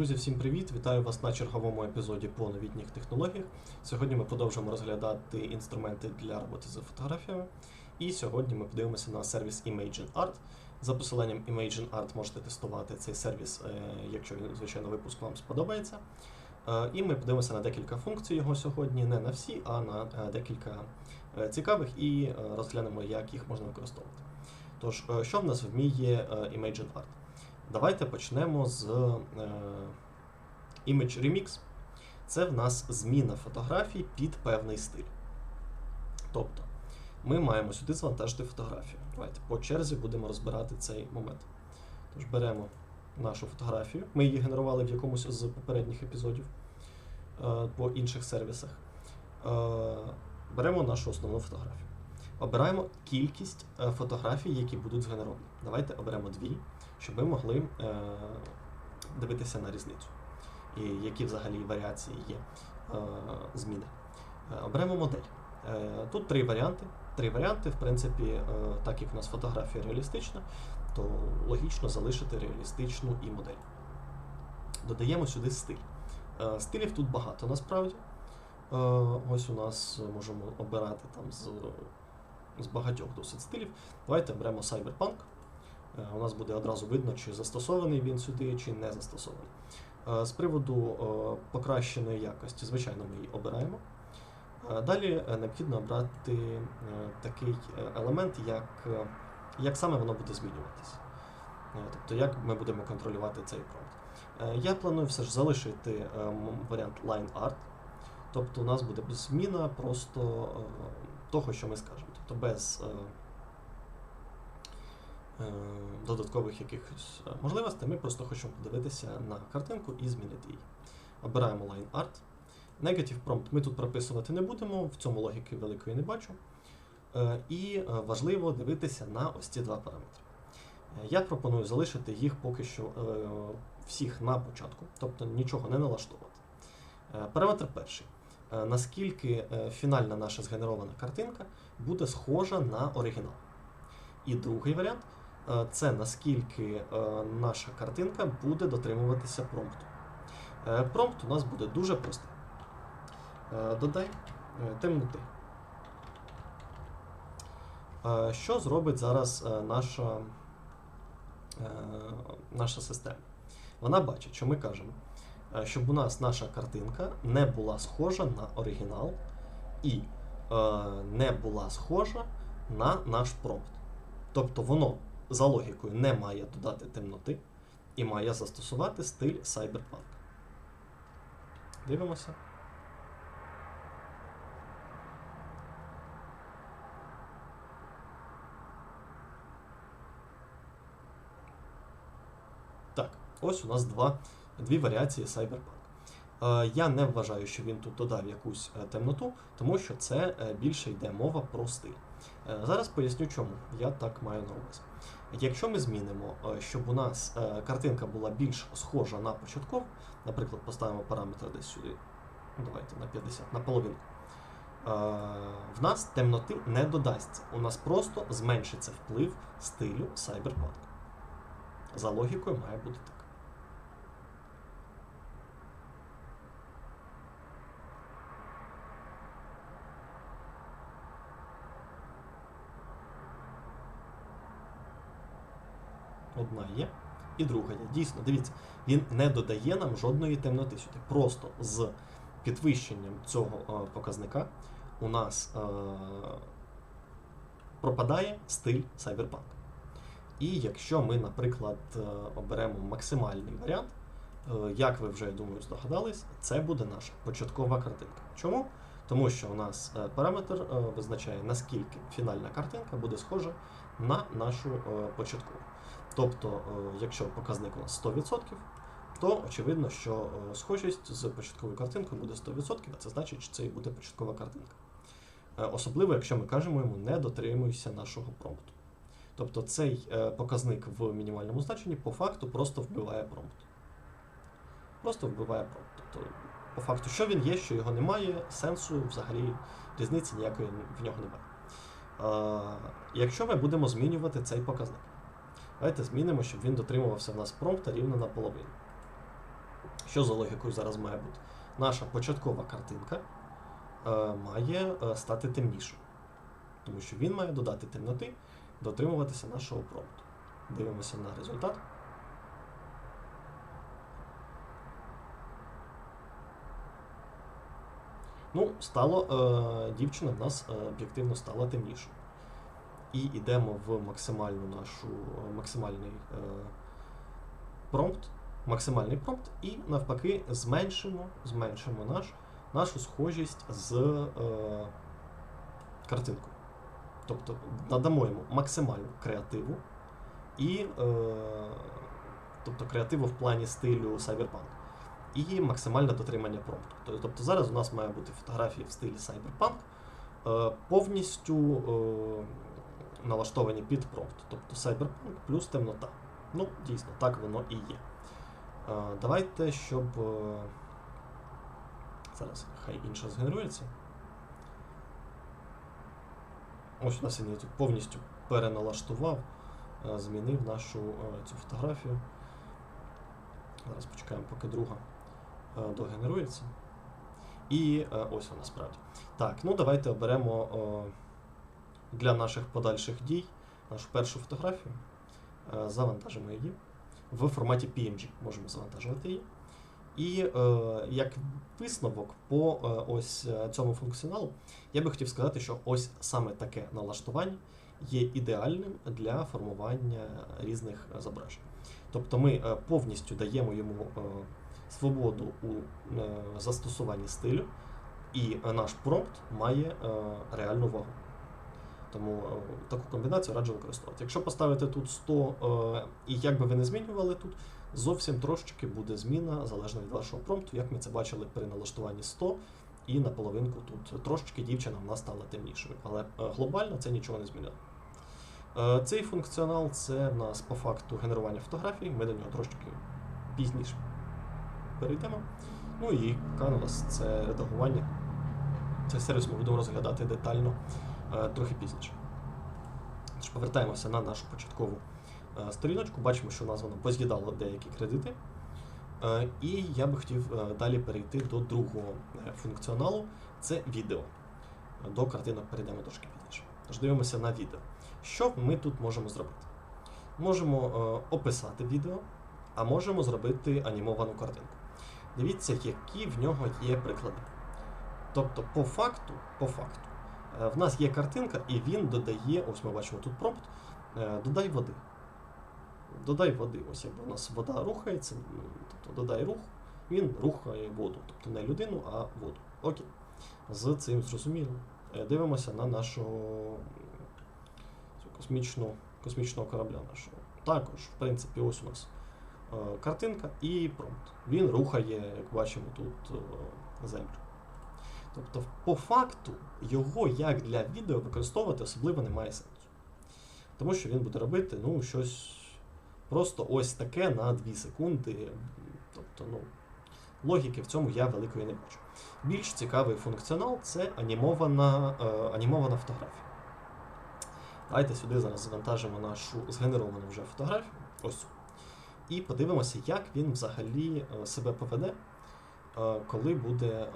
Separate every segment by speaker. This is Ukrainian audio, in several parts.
Speaker 1: Друзі, всім привіт! Вітаю вас на черговому епізоді по новітніх технологіях. Сьогодні ми продовжимо розглядати інструменти для роботи з фотографіями. І сьогодні ми подивимося на сервіс Imagine Art. За посиланням Imagine Art можете тестувати цей сервіс, е, якщо звичайно випуск вам сподобається. Е, І ми подивимося на декілька функцій його сьогодні, не на всі, а на е, декілька цікавих і розглянемо, як їх можна використовувати. Тож, що в нас вміє Imagine Art? Давайте почнемо з е, Image Remix. Це в нас зміна фотографій під певний стиль. Тобто, ми маємо сюди завантажити фотографію. Давайте по черзі будемо розбирати цей момент. Тож беремо нашу фотографію. Ми її генерували в якомусь з попередніх епізодів е, по інших сервісах. Е, беремо нашу основну фотографію. Обираємо кількість е, фотографій, які будуть згенеровані. Давайте оберемо дві, щоб ми могли е, дивитися на різницю. І які взагалі варіації є е, зміни. Оберемо модель. Тут три варіанти. Три варіанти, в принципі, так як у нас фотографія реалістична, то логічно залишити реалістичну і модель. Додаємо сюди стиль. Стилів тут багато насправді. Ось у нас можемо обирати там з, з багатьох досить стилів. Давайте беремо Cyberpunk. Е, У нас буде одразу видно, чи застосований він сюди, чи не застосований. Е, З приводу е, покращеної якості, звичайно, ми її обираємо. Далі необхідно обрати такий елемент, як, як саме воно буде змінюватися. Тобто, як ми будемо контролювати цей промпт. Я планую все ж залишити варіант Line Art. Тобто у нас буде зміна просто того, що ми скажемо. Тобто без е, е, додаткових якихось е, можливостей, ми просто хочемо подивитися на картинку і змінити її. Обираємо Line Art. Negative Prompt ми тут прописувати не будемо, в цьому логіки великої не бачу. Е, І е, важливо дивитися на ось ці два параметри. Е, Я пропоную залишити їх поки що е, всіх на початку, тобто нічого не налаштовувати. Е, Параметр перший. Наскільки фінальна наша згенерована картинка буде схожа на оригінал. І другий варіант е, це наскільки е, наша картинка буде дотримуватися промпту. Е, Промпт у нас буде дуже простий. Додай темноти. Що зробить зараз наша, наша система? Вона бачить, що ми кажемо, щоб у нас наша картинка не була схожа на оригінал і не була схожа на наш промпт. Тобто воно за логікою не має додати темноти і має застосувати стиль Cyberpunk. Дивимося. Так, ось у нас два, дві варіації Cyberpunk. Е, Я не вважаю, що він тут додав якусь е, темноту, тому що це е, більше йде мова про стиль. Зараз поясню, чому я так маю на увазі. Якщо ми змінимо, щоб у нас картинка була більш схожа на початкову, наприклад, поставимо параметр десь сюди, ну, давайте на 50, на половину, е, в нас темноти не додасться. У нас просто зменшиться вплив стилю Cyberpunk. За логікою має бути так. Одна є, і друга є. Дійсно, дивіться, він не додає нам жодної темноти сюди. Просто з підвищенням цього е, показника у нас е, пропадає стиль Cyberpunk. І якщо ми, наприклад, е, оберемо максимальний варіант, як ви вже я думаю здогадались, це буде наша початкова картинка. Чому? Тому що у нас параметр визначає, наскільки фінальна картинка буде схожа на нашу початкову. Тобто, е, якщо показник у нас 100%, то очевидно, що е, схожість з початковою картинкою буде 100%, а це значить, що це і буде початкова картинка. Е, Особливо, якщо ми кажемо йому не дотримуйся нашого промпту. Тобто цей показник в мінімальному значенні по факту просто вбиває промпт. Просто вбиває промпт. Тобто, по факту, що він є, що його немає, сенсу взагалі різниці ніякої в нього немає. Якщо ми будемо змінювати цей показник, давайте змінимо, щоб він дотримувався в нас промпта рівно наполовину. Що за логікою зараз має бути? Наша початкова картинка е, має е, стати темнішою. Тому що він має додати темноти, дотримуватися нашого промпту. Дивимося на результат. Ну, стало, е, дівчина в нас е, об'єктивно стала темнішою. І йдемо в максимальну нашу максимальний е, промпт, максимальний промпт, і навпаки зменшимо, зменшимо наш, нашу схожість з е, картинкою. Тобто надамо йому максимальну креативу і е, тобто креативу в плані стилю Cyberpunk. І максимальне дотримання промпту. Тобто- зараз у нас має бути фотографії в стилі Cyberpunk, е, повністю е, налаштовані під промпт. Тобто Cyberpunk плюс темнота. Ну, дійсно, так воно і є. Е, Давайте, щоб. е, Зараз хай інша згенерується. Ось у нас він повністю переналаштував, е, змінив нашу цю фотографію. Зараз почекаємо, поки друга догенерується. І ось вона справді. Так, ну давайте оберемо для наших подальших дій нашу першу фотографію. Е, Завантажимо її. В форматі PNG можемо завантажувати її. І е, як висновок по е, ось е, цьому функціоналу, я би хотів сказати, що ось саме таке налаштування є ідеальним для формування різних зображень. Тобто ми е, повністю даємо йому е, свободу у е, застосуванні стилю, і наш промпт має е, реальну вагу. Тому е, таку комбінацію раджу використовувати. Якщо поставити тут 100, е, і як би ви не змінювали тут, зовсім трошечки буде зміна залежно від вашого промпту, як ми це бачили при налаштуванні 100, і на половинку тут трошечки дівчина в нас стала темнішою. Але е, глобально це нічого не змінило. Цей функціонал це в нас по факту генерування фотографій. Ми до нього трошки пізніше перейдемо. Ну і Canvas це редагування. Цей сервіс ми будемо розглядати детально трохи пізніше. Тож повертаємося на нашу початкову е, сторіночку. Бачимо, що у нас воно поз'їдало деякі кредити. Е, І я би хотів е, далі перейти до другого е, функціоналу це відео. До картинок перейдемо трошки пізніше. Тож дивимося на відео. Що ми тут можемо зробити? Можемо е, описати відео, а можемо зробити анімовану картинку. Дивіться, які в нього є приклади. Тобто, по факту, по факту, е, в нас є картинка, і він додає, ось ми бачимо тут промпт, е, додай води. Додай води. Ось якби у нас вода рухається, тобто додай рух, він рухає воду. Тобто не людину, а воду. Окей. З цим зрозуміло. Е, Дивимося на нашу космічну, космічного корабля нашого. Також, в принципі, ось у нас е, картинка і промпт. Він рухає, як бачимо, тут е, землю. Тобто, по факту, його як для відео використовувати особливо немає сенсу. Тому що він буде робити ну, щось просто ось таке на 2 секунди. Тобто, ну, логіки в цьому я великої не бачу. Більш цікавий функціонал це анімована, е, анімована фотографія. Давайте сюди зараз завантажимо нашу згенеровану вже фотографію. Ось. І подивимося, як він взагалі е, себе поведе, е, коли буде е,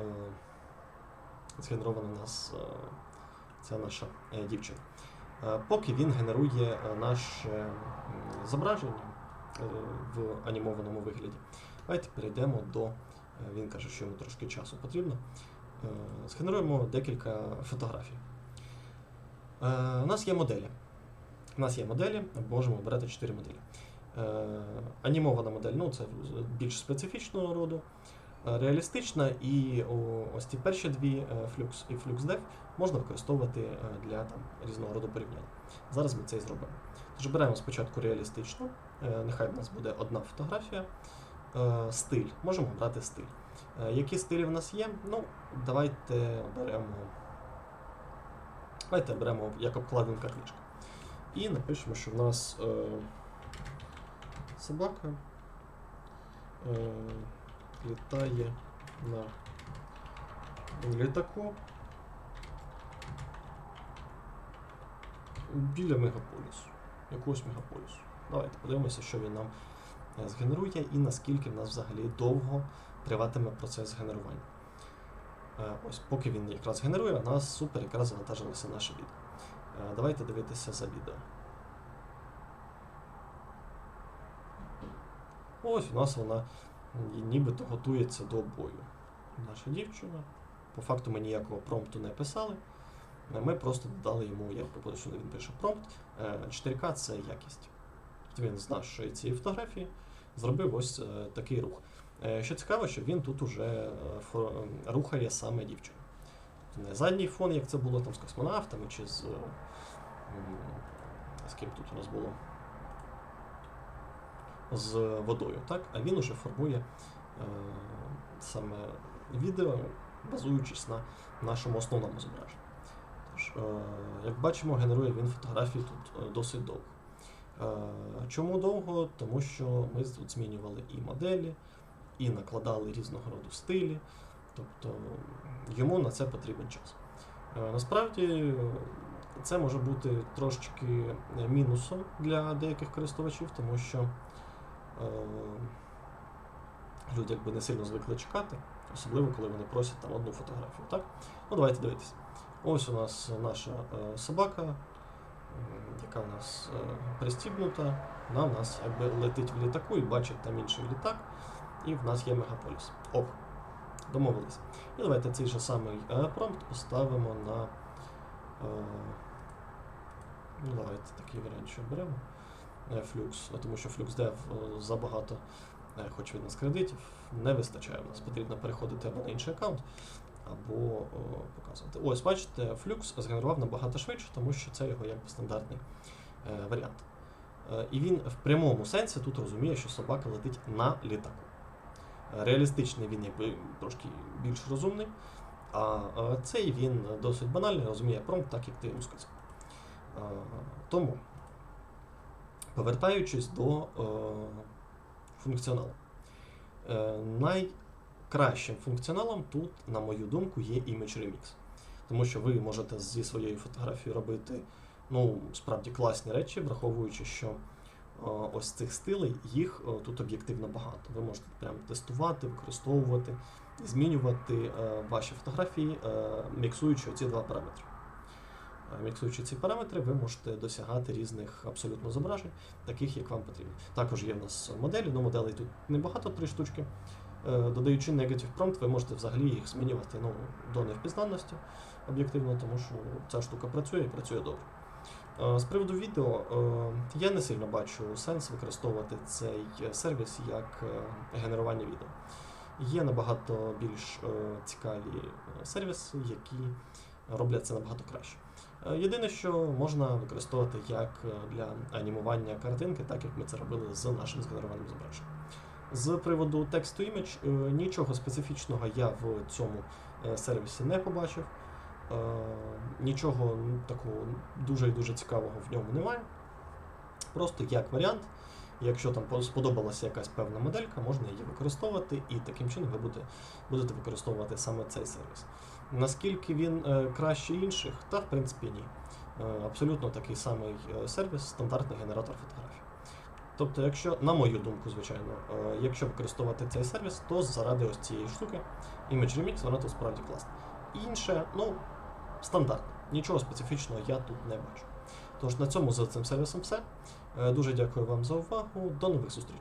Speaker 1: згенерована нас е, ця наша е, дівчина. Е, Поки він генерує наше зображення в анімованому вигляді, давайте перейдемо до. Він каже, що йому трошки часу потрібно. Згенеруємо декілька фотографій. У нас є моделі. У нас є моделі, можемо обирати 4 моделі. Анімована модель, ну це більш специфічного роду. Е, Реалістична і ось ці перші дві е, Flux і FluxDev можна використовувати е, для там, різного роду порівняння. Зараз ми це і зробимо. Тож беремо спочатку реалістичну, е, нехай в нас буде одна фотографія. Е, Стиль. Можемо обрати стиль. Е, Які стилі в нас є? Ну, давайте оберемо. Давайте оберемо як обкладинка книжка. І напишемо, що в нас е, собака е, літає на літаку біля мегаполісу. Якогось мегаполісу. Давайте подивимося, що він нам е, згенерує і наскільки в нас взагалі довго триватиме процес генерування. Е, Ось, поки він якраз генерує, у нас супер якраз завантажилося наше відео. Е, Давайте дивитися за відео. Ось у нас вона м, нібито готується до бою. Наша дівчина. По факту ми ніякого промпту не писали. Е, Ми просто додали йому, я пропоную, що він пише промпт. Е, 4К це якість. Тобто він з нашої цієї фотографії зробив ось е, такий рух. Е, Що цікаво, що він тут уже е, е, рухає саме дівчину. Не задній фон, як це було там з космонавтами чи з. е, З ким тут у нас було? З водою, так? А він уже формує е, саме відео, базуючись на нашому основному зображенні. Тож, е, як бачимо, генерує він фотографії тут е, досить довго. Е, Чому довго? Тому що ми тут змінювали і моделі, і накладали різного роду стилі. Тобто йому на це потрібен час. Е, Насправді це може бути трошечки мінусом для деяких користувачів, тому що люди якби не сильно звикли чекати, особливо коли вони просять там одну фотографію. Так? Ну, давайте дивитися. Ось у нас наша е, собака, яка у нас е, пристібнута. Вона у нас якби летить в літаку і бачить там інший літак, і в нас є мегаполіс. Ок, домовились. І давайте цей же самий е, промпт поставимо на. Е, ну, давайте такий варіант, що беремо. Е, е, тому що FluxDev е, забагато, е, хоч від нас кредитів, не вистачає. У нас потрібно переходити або на інший аккаунт, або показувати. Ось, бачите, Flux згенерував набагато швидше, тому що це його якби стандартний варіант. І він в прямому сенсі тут розуміє, що собака летить на літаку. Реалістичний він якби трошки більш розумний, а цей він досить банальний, розуміє промпт, так як ти йому сказав. Тому, повертаючись до е, функціоналу. Е, найкращим функціоналом тут, на мою думку, є Image Remix. Тому що ви можете зі своєю фотографією робити ну, справді класні речі, враховуючи, що е, ось цих стилей їх е, тут об'єктивно багато. Ви можете прям тестувати, використовувати, змінювати е, ваші фотографії, е, міксуючи ці два параметри. Е, Міксуючи ці параметри, ви можете досягати різних абсолютно зображень, таких як вам потрібно. Також є в нас моделі, ну моделей тут небагато, три штучки. Е, Додаючи Negative Prompt, ви можете взагалі їх змінювати ну, до невпізнанності об'єктивно, тому що ця штука працює і працює добре. Е, З приводу відео, я не сильно бачу сенс використовувати цей сервіс як генерування відео. Є набагато більш цікаві сервіси, які роблять це набагато краще. Е, Єдине, що можна використовувати як е, для анімування картинки, так як ми це робили з нашим згенерованим зображенням. З приводу text to image нічого специфічного я в цьому е, сервісі не побачив. Нічого такого дуже і дуже цікавого в ньому немає. Просто як варіант, якщо там сподобалася якась певна моделька, можна її використовувати, і таким чином ви будете, будете використовувати саме цей сервіс. Наскільки він е, краще інших, та в принципі ні. Е, абсолютно такий самий е, сервіс, стандартний генератор фотографій. Тобто, якщо, на мою думку, звичайно, якщо використовувати цей сервіс, то заради ось цієї штуки Image Remix, вона тут справді класна. Інше, ну, стандартно. Нічого специфічного я тут не бачу. Тож на цьому за цим сервісом все. Е, Дуже дякую вам за увагу. До нових зустрічей.